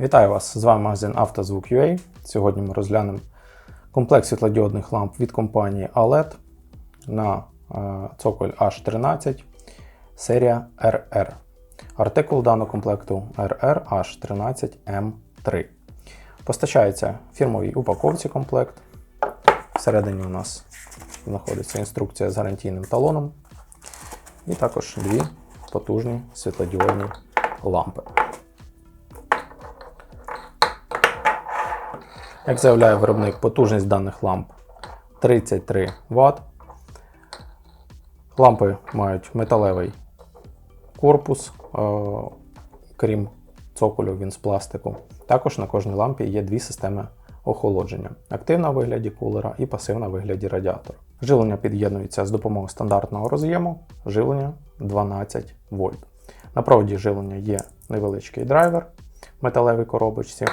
Вітаю вас! З вами магазин «Автозвук.UA». Сьогодні ми розглянемо комплект світлодіодних ламп від компанії ALED на е, цоколь H13 серія RR. Артикул даного комплекту RR H13M3. Постачається фірмовій упаковці комплект. Всередині у нас знаходиться інструкція з гарантійним талоном. І також дві потужні світлодіодні лампи. Як заявляє виробник, потужність даних ламп 33 Вт. Лампи мають металевий корпус, е, крім цоколю, він з пластику. Також на кожній лампі є дві системи охолодження: активна в вигляді кулера і пасивна в вигляді радіатора. Живлення під'єднується з допомогою стандартного роз'єму, живлення 12 вольт. На проводі живлення є невеличкий драйвер в металевій коробочці.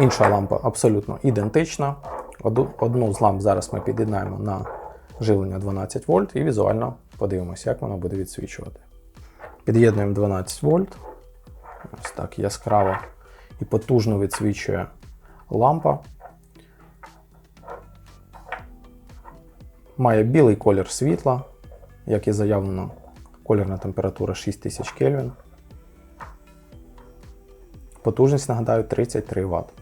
Інша лампа абсолютно ідентична. Одну з ламп зараз ми під'єднаємо на живлення 12 вольт і візуально подивимося, як вона буде відсвічувати. Під'єднуємо 12 вольт. Ось так яскраво і потужно відсвічує лампа. Має білий колір світла, як і заявлено, колірна температура 6000 Кельвін. Потужність, нагадаю, 33 Вт.